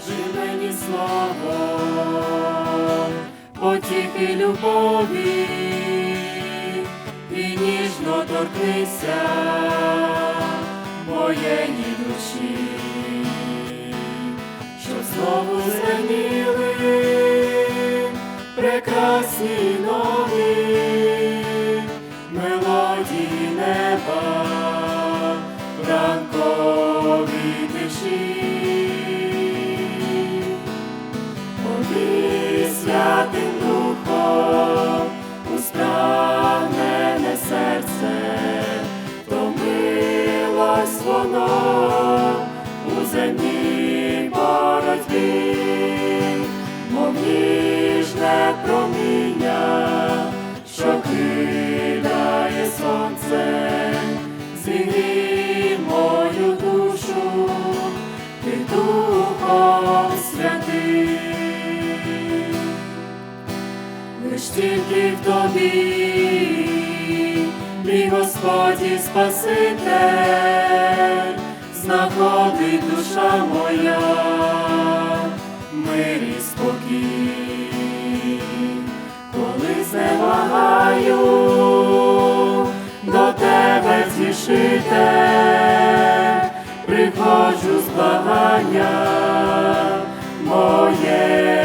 скажи мені слово, потіхи любові і ніжно торкнися моєї душі, щоб знову зраніли прекрасні нові спрагнене серце, втомилось воно у земній боротьбі, мов тобі, мій Господь і Спаситель, знаходить душа моя, мир і спокій, коли зневагаю до тебе зішите, приходжу з благання моєї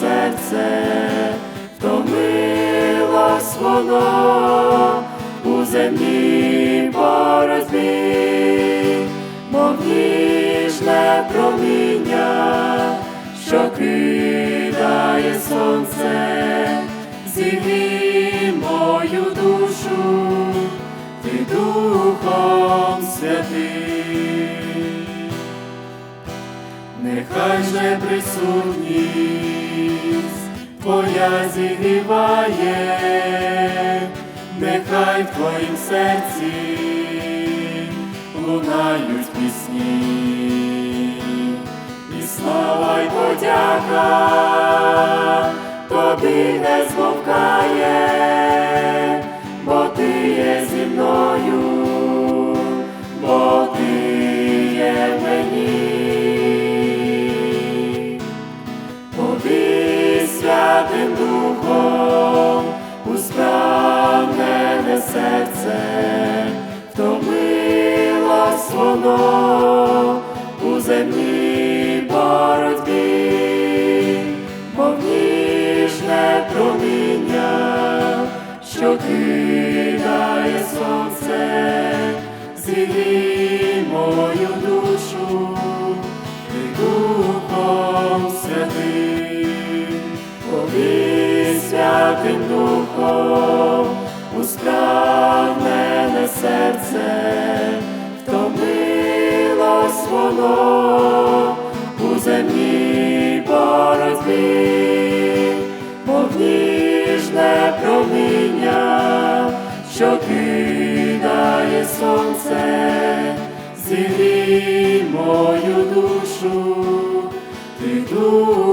серце, втомилось воно у земній боротьбі, мов ніжне проміння, що кидає сонце, зігрій мою душу ти Духом Святим, нехай же присутність Твоя зігріває, нехай в Твоїм серці лунають пісні, і слава й подяка серце, втомилось воно у земній боротьбі, мов проміння що кидає сонце, зігрій мою душу, ти Духом святим, повій святим духом у сяє сонце, зігрій мою душу, ти душу.